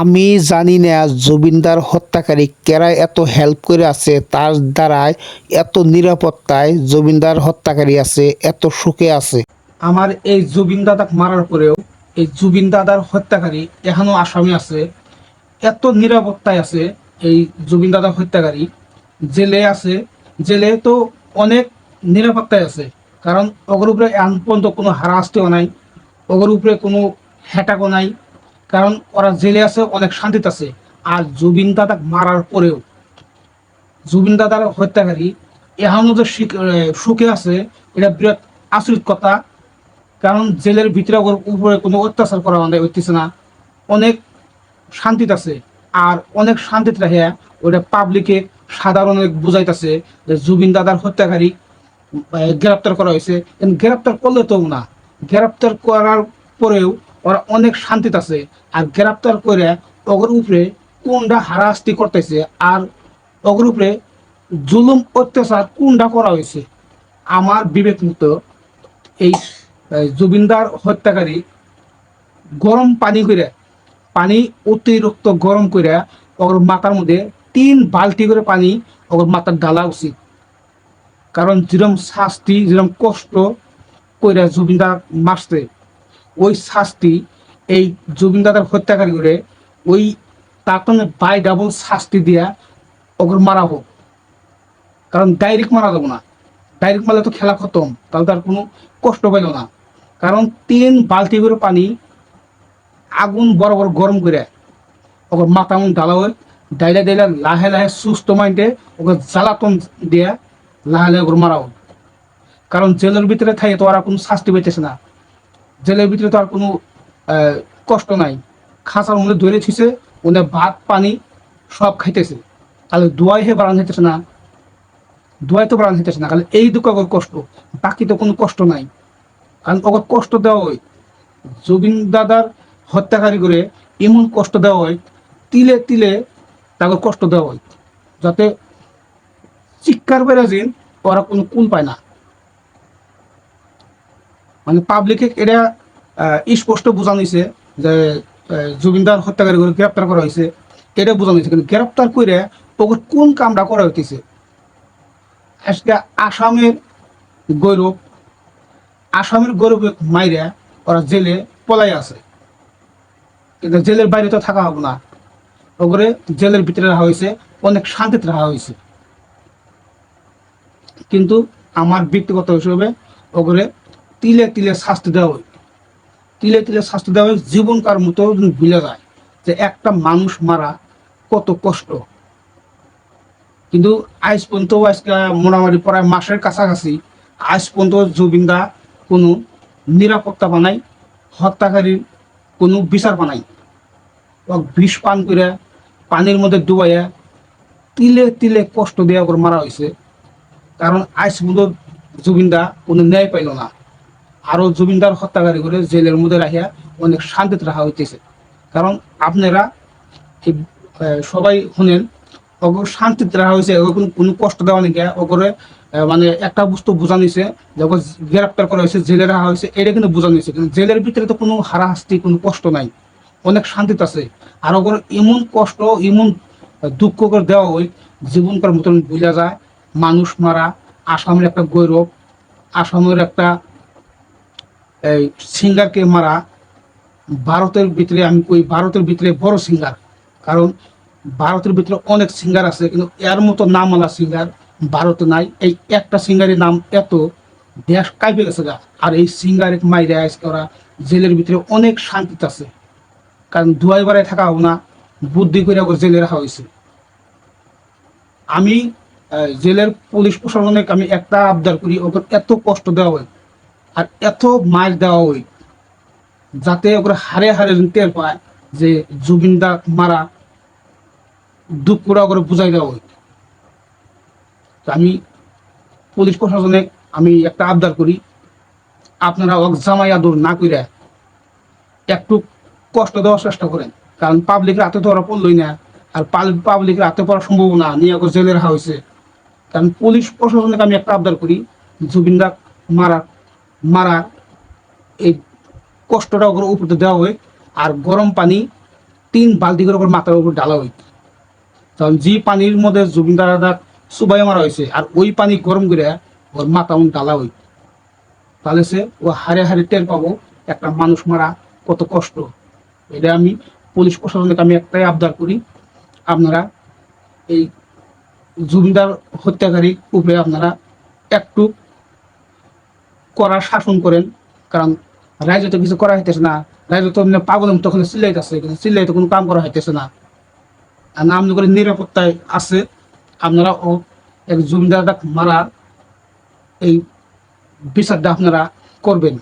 আমি জানি না জুবিনদার হত্যাকারী কেরা এত হেল্প করে আছে, তার দ্বারায় এত নিরাপত্তায় জুবিনদার হত্যাকারী আছে, এত সুখে আছে। আমার এই জুবিন দাদাক মারার পরেও এই জুবিন দাদার হত্যাকারী এখনও আসামি আছে, এত নিরাপত্তায় আছে এই জুবিন দাদা হত্যাকারী। জেলে আছে, জেলে তো অনেক নিরাপত্তায় আছে, কারণ ওগর উপরে এখন পর্যন্ত কোনো হারাস্তিও নাই ওগর উপরে কোনো হ্যাটাকও নাই কারণ ওরা জেলে আছে, অনেক শান্তিতে আছে। আর জুবিন দাদাক মারার পরেও জুবিন দাদার হত্যাকারী এখনও যে সুখে আছে, এটা বিরাট আচরিত কথা। কারণ জেলের ভিতরে উপরে কোনো অত্যাচার করা আমাদের হইতেছে না। অনেক শান্তিতে আছে। আর অনেক শান্তিতে রাখে ওটা পাবলিকে সাধারণ বুঝাইতেছে যে জুবিন দাদার হত্যাকারী গ্রেপ্তার করা হয়েছে। গ্রেপ্তার করলে তো না। গ্রেপ্তার করার পরেও ওরা অনেক শান্তিতে আছে। আর গ্রেপ্তার করে ওগর উপরে কোনটা হারাস্তি করতেছে। আর ওগর উপরে জুলুম, অত্যাচার কোনটা করা হয়েছে। আমার বিবেক মতো এই জুবিনদার হত্যাকারী গরম পানি করে, পানি অতিরিক্ত গরম করে ওর মাথার মধ্যে তিন বালতি করে পানি ওর মাথার ডালা উচিত। কারণ যেরম শাস্তি, যেরম কষ্ট করে জুবিনদার মারছে ওই শাস্তি, এই জুবিনদাদার হত্যাকারী করে ওই তাকে বাই ডাবল শাস্তি দিয়া ওকে মারা হোক। কারণ ডাইরেক্ট মারা যাব না। ডাইরেক্ট মারলে তো খেলা খতম, তাহলে তার কোনো কষ্ট পাইল না। কারণ তিন বালতি করে পানি আগুন বড় বড় গরম করে ওকে মাথা মন ডালা হয় ডাইলা ডাইলা লাহে লাহে সুস্থ মাইন্ডে ওকে জ্বালাতন দিয়ে লাহে লাহে ওকে মারা হোক। কারণ জেলের ভিতরে থাকে তো আর কোনো শাস্তি পাইতেছে না। জেলের ভিতরে তো আর কোনো কষ্ট নাই। খাঁচার মধ্যে ধরে থিছে ওনে ভাত, পানি সব খাইতেছে। তাহলে দোয়াই হে বাড়ান হইতেছে না? দোয়াই তো বাড়ান হইতেছে না তাহলে এই দুঃখ ওর কষ্ট। বাকি তো কোনো কষ্ট নাই। কারণ ওকে কষ্ট দেওয়া হয়, জুবিন দাদার হত্যাকারী করে এমন কষ্ট দেওয়া হয়, তিলে তিলে তাকে কষ্ট দেওয়া হয়, যাতে চিৎকার বেড়ে দিন ওরা কোনো কুল পায় না। মানে পাবলিকে এটা স্পষ্ট বোঝানো হয়েছে যে জুবিনদার হত্যাকারী করে গ্রেপ্তার করা হয়েছে এটা বোঝানো হয়েছে কিন্তু গ্রেপ্তার করে ওকে কোন কামটা করা হইতেছে? আজকে আসামের গৌরব আসামের গৌরব মাইরে ওরা জেলে পলাই আছে। কিন্তু জেলের বাইরে তো থাকা হবে না। ওগুলো জেলের ভিতরে রাখা হয়েছে অনেক শান্তিতে রাখা হয়েছে কিন্তু আমার ব্যক্তিগত হিসেবে ওগুলো তিলে তিলে শাস্তি দেওয়া হয় তিলে তিলে শাস্তি দেওয়া হয় জীবনকার মতো ভুলে যায়, যে একটা মানুষ মারা কত কষ্ট। কিন্তু আজ পর্যন্ত, আজকে মোটামুটি প্রায় মাসের কাছাকাছি, আজ পর্যন্ত জুবিনদা কোনো নিরাপত্তা বানাই, হত্যাকারীর কোনো বিচার বানাই। বিষ পান করে পানির মধ্যে ডুবাইয়া তিলে তিলে কষ্ট দেওয়া করে মারা হয়েছে কারণ আজ পর্যন্ত জুবিনদা কোনো ন্যায় পাইল না। আরও জুবিনদার হত্যাকারী করে জেলের মধ্যে রাখিয়া অনেক শান্তিতে রাখা হইতেছে। কারণ আপনারা সবাই শুনেন ওগুলো শান্তিতে রাখা হয়েছে কোনো কষ্ট দেওয়া নাকি ওগুলো মানে একটা বস্তু বোঝানো হয়েছে যে ওকে গ্রেপ্তার করা হয়েছে জেলে রাখা হয়েছে এটা কিন্তু বোঝানো হয়েছে কিন্তু জেলের ভিতরে তো কোনো হারাহাস্তি, কোনো কষ্ট নাই। অনেক শান্তিতে আছে। আর ওগুলো এমন কষ্ট, এমন দুঃখ করে দেওয়া হয় জীবনকার মতন বোঝা যায়, মানুষ মারা, আসামের একটা গৌরব, আসামের একটা সিঙ্গারকে মারা ভারতের ভিতরে, আমি কই ভারতের ভিতরে বড় সিঙ্গার। কারণ ভারতের ভিতরে অনেক সিঙ্গার আছে, কিন্তু এর মতো নামওয়ালা সিঙ্গার ভারতে নাই। এই একটা সিঙ্গারের নাম এত, দেশ কাইপে গেছে গা। আর এই সিঙ্গারের মাইরে আজকে ওরা জেলের ভিতরে অনেক শান্তিতে আছে। কারণ ধুয়াই বাড়ায় থাকা হবে না, বুদ্ধি করে জেলে রাখা হয়েছে। আমি জেলের পুলিশ প্রশাসনকে আমি একটা আবদার করি, ওকে এত কষ্ট দেওয়া হয়। আর এত মার দেওয়া হয়, যাতে ওরা হারে হারে টের পায় যে জুবিনদা মারা দুঃখরা করে বুঝাই দেওয়া তো আমি পুলিশ প্রশাসনে আমি একটা আবদার করি, আপনারা ওক জামাই আদর না করে একটু কষ্ট দেওয়ার চেষ্টা করেন। কারণ পাবলিকের হাতে তো ওরা পড়লই না, আর পাবলিকের হাতে পড়ার সম্ভাবনা নিয়ে ওকে জেলে রাখা হয়েছে। কারণ পুলিশ প্রশাসনকে আমি একটা আবদার করি, জুবিনদা মারা মারা, এই কষ্টটা ওগুলো উপরে দেওয়া হয়। আর গরম পানি তিন বালতি করে ওপর মাথার উপর ডালা হইত তখন যে পানির মধ্যে জুবিনদার দাদা সুবাই মারা হয়েছে, আর ওই পানি গরম করে ওর মাথা উন ডালা হইত তাহলে সে ও হারে হারে টের পাবো, একটা মানুষ মারা কত কষ্ট। এটা আমি পুলিশ প্রশাসনকে আমি একটাই আবদার করি, আপনারা এই জুবিনদার হত্যাকারী উপরে আপনারা একটু করার শাসন করেন, কারণ রাজ্য তো কিছু করা হইতেছে না। রাজ্য তো পাগল তখন চিল্লাইতেছে কিন্তু চিল্লাই তো কোনো কাম করা হইতেছে না। আর নাম করে নিরাপত্তায় আছে। আপনারা ও এক জমিদারটা মারা এই বিচারটা আপনারা করবেন।